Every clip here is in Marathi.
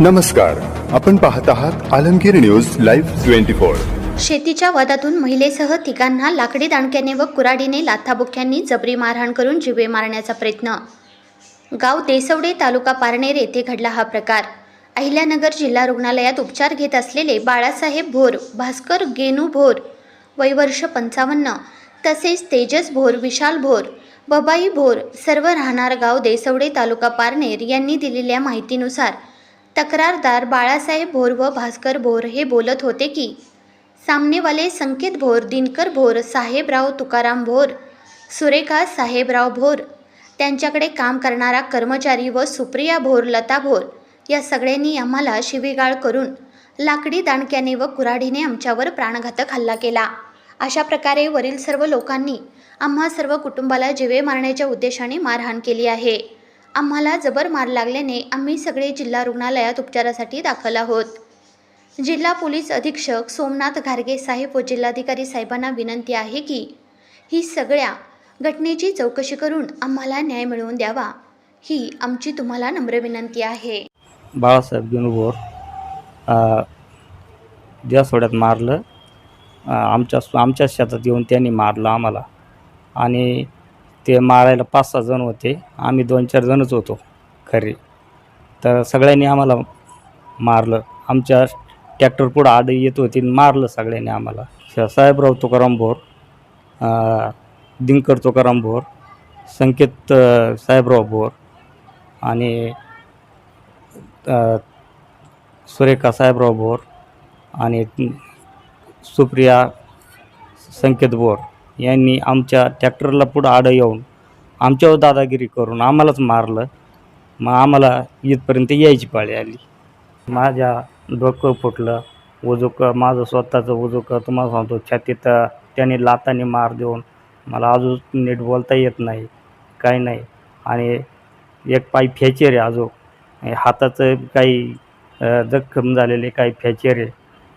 नमस्कार आपण पाहत आहात Alamgir news live twenty four. शेतीच्या वादातून महिलेसह तिघांना लाकडी दांडक्याने व कुराडीने लाथाबुक्यांनी जबरी मारहाण करून जिवे मारण्याचा प्रयत्न. गाव देसवडे तालुका पारनेर येथे घडला हा प्रकार. अहिल्यानगर जिल्हा रुग्णालयात उपचार घेत असलेले बाळासाहेब भोर भास्कर गेनू भोर वय वर्ष पंचावन्न तसेच तेजस भोर विशाल भोर बबाई भोर सर्व राहणार गाव देसवडे तालुका पारनेर यांनी दिलेल्या माहितीनुसार तक्रारदार बाळासाहेब भोर व भास्कर भोर हे बोलत होते की सामनेवाले संकेत भोर दिनकर भोर साहेबराव तुकाराम भोर सुरेखा साहेबराव भोर त्यांच्याकडे काम करणारा कर्मचारी व सुप्रिया भोर लता भोर या सगळ्यांनी आम्हाला शिवीगाळ करून लाकडी दांडक्याने व कुऱ्हाडीने आमच्यावर प्राणघातक हल्ला केला. अशा प्रकारे वरील सर्व लोकांनी आम्हा सर्व कुटुंबाला जिवे मारण्याच्या उद्देशाने मारहाण केली आहे. आम्हाला जबर मार लागल्याने आम्ही सगळे जिल्हा रुग्णालयात उपचारासाठी दाखल आहोत. जिल्हा पोलीस अधीक्षक सोमनाथ घारगे साहेब व जिल्हाधिकारी साहेबांना विनंती आहे की ही सगळ्या घटनेची चौकशी करून आम्हाला न्याय मिळवून द्यावा ही आमची तुम्हाला नम्र विनंती आहे. बाळासाहेब गेनुभोर ज्या सोड्यात मारलं आमच्या आमच्या शेतात येऊन त्यांनी मारलं आम्हाला. आणि ते मारायला पाच सहा जण होते. आम्ही दोन चार जणच होतो खरे तर सगळ्यांनी आम्हाला मारलं. आमच्या ट्रॅक्टर पुढं आड येत होती आणि मारलं सगळ्यांनी आम्हाला. श- साहेबराव तुकाराम भोर दिंकर तुकाराम भोर संकेत साहेबराव भोर आणि सुरेखा साहेबराव भोर आणि सुप्रिया संकेत बोर यांनी आमच्या ट्रॅक्टरला पुढं आडं येऊन आमच्यावर दादागिरी करून आम्हालाच मारलं. मग आम्हाला इथपर्यंत यायची पाळी आली. माझ्या डोकं फुटलं. उजूकं माझं स्वतःचं उजूकं तुम्हाला सांगतो छातीत त्याने लाताने मार देऊन मला अजून नीट बोलता येत नाही काही नाही. आणि एक पाय फ्रॅक्चर आहे अजून. हाताचं काही जखम झालेले काही फ्रॅक्चर आहे.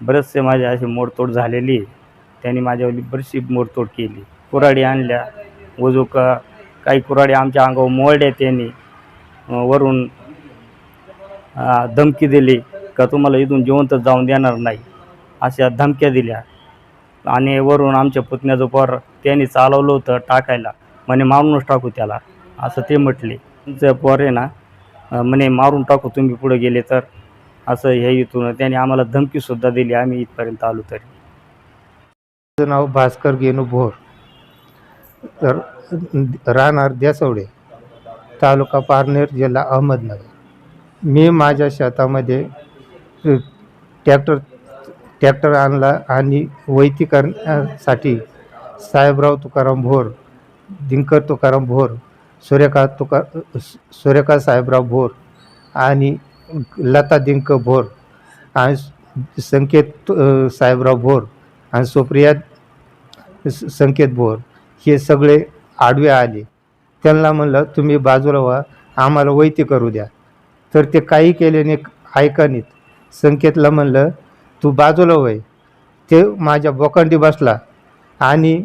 बरेचसे माझे अशी मोडतोड झालेली आहे. त्यांनी माझ्यावरली बरीचशी मोडतोड केली. कुऱ्हाडी आणल्या. वजूक काही कुऱ्हाडी आमच्या अंगावर मोडल्या त्यांनी. वरून धमकी दिली का तुम्हाला इथून जिवंत जाऊन देणार नाही? अशा धमक्या दिल्या. आणि वरून आमच्या पुतण्याचं पोर त्यांनी चालवलं होतं टाकायला. म्हणे मारूनच टाकू त्याला. असं ते म्हटले. तुमचं पोर आहे ना? म्हणे मारून टाकू तुम्ही पुढे गेले तर. असं हे इथून त्यांनी आम्हाला धमकीसुद्धा दिली. आम्ही इथपर्यंत आलो तरी. माझं नाव भास्कर गेनू भोर. तर राहणार देसवडे तालुका पारनेर जिल्हा अहमदनगर. मी माझ्या शेतामध्ये ट्रॅक्टर ट्रॅक्टर आणला आणि वैती करण्यासाठी साहेबराव तुकाराम भोर दिंकर तुकाराम भोर सूर्यकांत तुका सूर्यकांत साहेबराव भोर आणि लता दिंक भोर आणि संकेत साहेबराव भोर आणि सुप्रिया संकेत भोर हे सगळे आडवे आले. त्यांना म्हणलं तुम्ही बाजूला व्हा आम्हाला वैती करू द्या. तर ते काही केल्याने ऐका नाहीत संकेतला म्हणलं तू बाजूला वय. ते माझ्या बोकांडी बसला आणि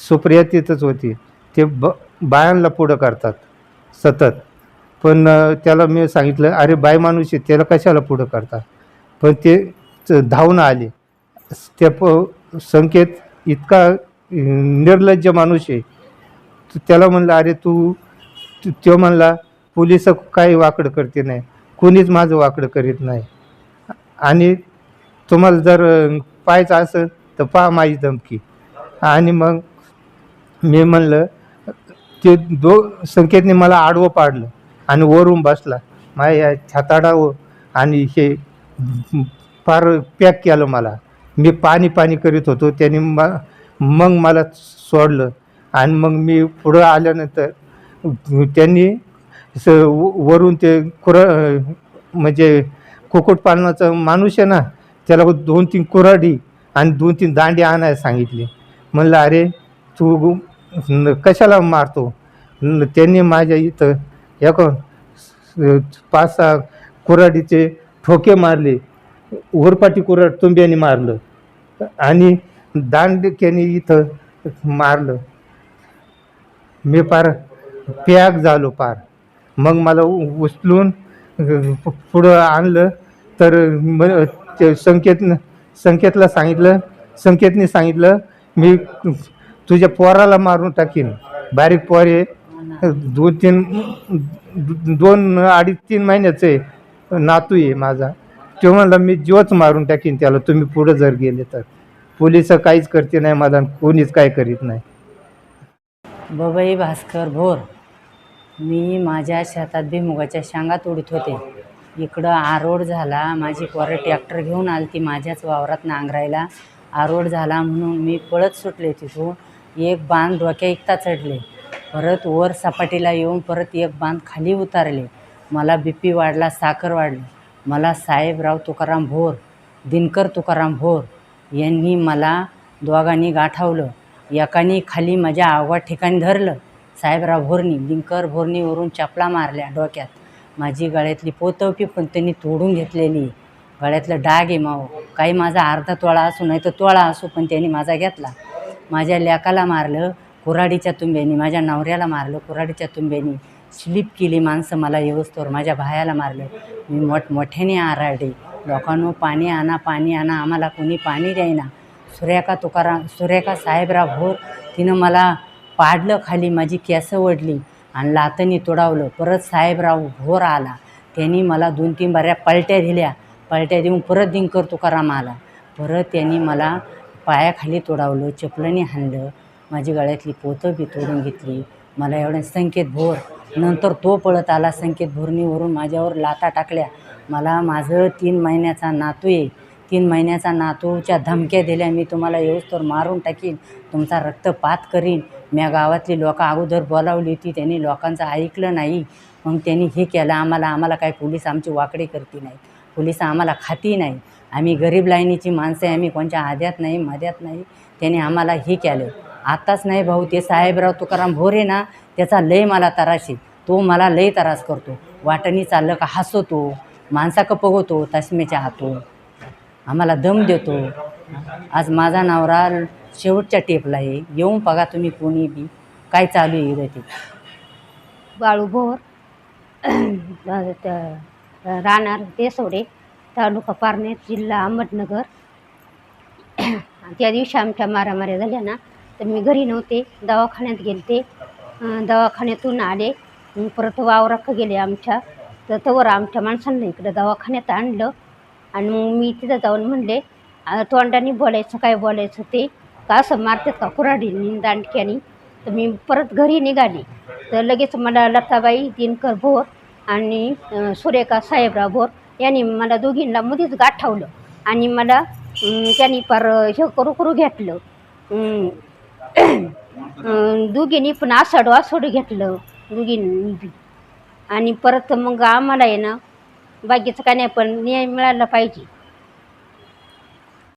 सुप्रिया तिथंच होती. ते ब बायांना पुढं करतात. सतत. पण त्याला मी सांगितलं अरे बाय माणूस आहे त्याला कशाला पुढं करतात? पण ते धावून आले. ते प संकेत इतका निर्लज्ज माणूस आहे. त्याला म्हणलं अरे तू तो म्हणला पोलीस काही वाकडं करते नाही. कोणीच माझं वाकडं करीत नाही. आणि तुम्हाला जर पाहायचं असेल तर पहा माझी धमकी. आणि मग मी म्हणलं ते दो संकेतने मला आडवं पाडलं आणि वरून बसला. माझ्या छाताडावं आणि हे फार पॅक केलं मला. मी पाणी पाणी करीत होतो. त्याने म मग मला सोडलं. आणि मग मी पुढं आल्यानंतर त्यांनी स वरून ते कुर म्हणजे कुक्कुटपालनाचा माणूस आहे ना त्याला दोन तीन कुऱ्हाडी आणि दोन तीन दांडी आणायला सांगितले. म्हणलं अरे तू कशाला मारतो? त्यांनी माझ्या इथं एक पाच सहा कुऱ्हाडीचे ठोके मारले. उरपाटी कुऱ्हाड तुंब्याने मारलं. आणि दांडक्याने इथं मारलं. मी पार पॅक झालो पार. मग मला उ- उचलून पुढं आणलं. तर म ते संकेत संकेतला सांगितलं. संकेतने सांगितलं मी तुझ्या पोराला मारून टाकीन. बारीक पोर आहे. दोन तीन दोन अडीच तीन महिन्याचं आहे. नातू आहे माझा. तो म्हणला मी जीवच मारून टाकीन त्याला. तुम्ही पुढं जर गेले तर. पोलीस काहीच करते नाही मला कोणीच काय करीत नाही. बबई भास्कर भोर. मी माझ्या शेतात भुईमुगाच्या शेंगा तोडीत होते. इकडं आरोड झाला. माझी पोरं ट्रॅक्टर घेऊन आली ती माझ्याच वावरात नांगरायला. आरोड झाला म्हणून मी पळत सुटले तिथून. एक बांध डोक्या एकता चढले. परत वर सपाटीला येऊन परत एक बांध खाली उतारले. मला बी पी वाढला साखर वाढली. मला साहेबराव तुकाराम भोर दिनकर तुकाराम भोर यांनी मला दोघांनी गाठावलं. एकाने खाली माझ्या आव्हा ठिकाणी धरलं. साहेबराव भोरणी दिंकर भोरणीवरून चपला मारल्या डोक्यात. माझी गळ्यातली पोतवपी पण त्यांनी तोडून घेतलेली. गळ्यातलं डाग आहे माव. काही माझा अर्धा तोळा असू नाही तर तोळा असू पण त्यांनी माझा घेतला. माझ्या लेकाला मारलं कुऱ्हाडीच्या तुंब्यानी. माझ्या नवऱ्याला मारलं कुऱ्हाडीच्या तुंब्यानी. स्लिप केली माणसं मला येऊस्तोवर माझ्या भायाला मारलं. मी मोठमोठ्याने आराडे लोकांनो पाणी आणा पाणी आणा आम्हाला कोणी पाणी द्यायना. सुरेखा तुकाराम सुरेखा साहेबराव भोर तिनं मला पाडलं खाली माझी केसं ओढली आणि लातनी तोडावलं. परत साहेबराव भोर आला. त्यांनी मला दोन तीन बाऱ्या पलट्या दिल्या. पलट्या देऊन परत दिनकर तुकाराम आला. परत त्यांनी मला पायाखाली तोडावलं चपलाने हाणलं माझी गळ्यातली पोतं बी तोडून घेतली. मला एवढ्या संकेत भोर. नंतर तो पळत आला. संकेत भोरणीवरून माझ्यावर लाता टाकल्या. मला माझं तीन महिन्याचा नातू आहे तीन महिन्याचा नातूच्या धमक्या दिल्या मी तुम्हाला येऊस तर मारून टाकीन तुमचा रक्तपात करीन. म्या गावातली लोकं अगोदर बोलावली होती त्यांनी लोकांचं ऐकलं नाही. मग त्यांनी हे केलं आम्हाला आम्हाला काय पोलीस आमची वाकडे करती नाही पोलीस आम्हाला खाती नाही आम्ही गरीब लाईनीची माणसं आहे आम्ही कोणच्या आद्यात नाही मध्यात नाही. त्याने आम्हाला हे केलं. आत्ताच नाही भाऊ ते साहेबराव तुकाराम भोरे ना त्याचा लय मला तराशी तो मला लय तरास करतो. वाटणी चाललं का हसवतो माणसा का तस्मेच्या हातून. आम्हाला दम देतो. आज माझा नवरा शेवटच्या टेपला आहे. येऊन बघा तुम्ही कोणी बी. काय चालू आहे इथं ते. बाळूभोर राहणार देसवडे तालुका पारनेर जिल्हा अहमदनगर. त्या दिवशी आमच्या मारामाऱ्या झाल्या ना तर मी घरी नव्हते. दवाखान्यात गेले ते दवाखान्यातून आले. परत वावराक गेले आमच्या. तर तवर आमच्या माणसांना इकडं दवाखान्यात आणलं. आणि मग मी तिथं जाऊन म्हणले तोंडाने बोलायचं काय बोलायचं ते? का असं मारतात का कुऱ्हाडीने दांडक्यानी तर मी परत घरी निघाली. तर लगेच मला लताबाई दिनकर भोर आणि सुरेखा साहेबराव भोर यांनी मला दोघींना मध्येच गाठवलं. आणि मला त्यांनी पार हे करू करू घेतलं. दोघींनी पण आसाडू आसाडू घेतलं. दोघींनी आणि परत मग आम्हाला आहे ना बाकीचं काय नाही पण न्याय मिळाला पाहिजे.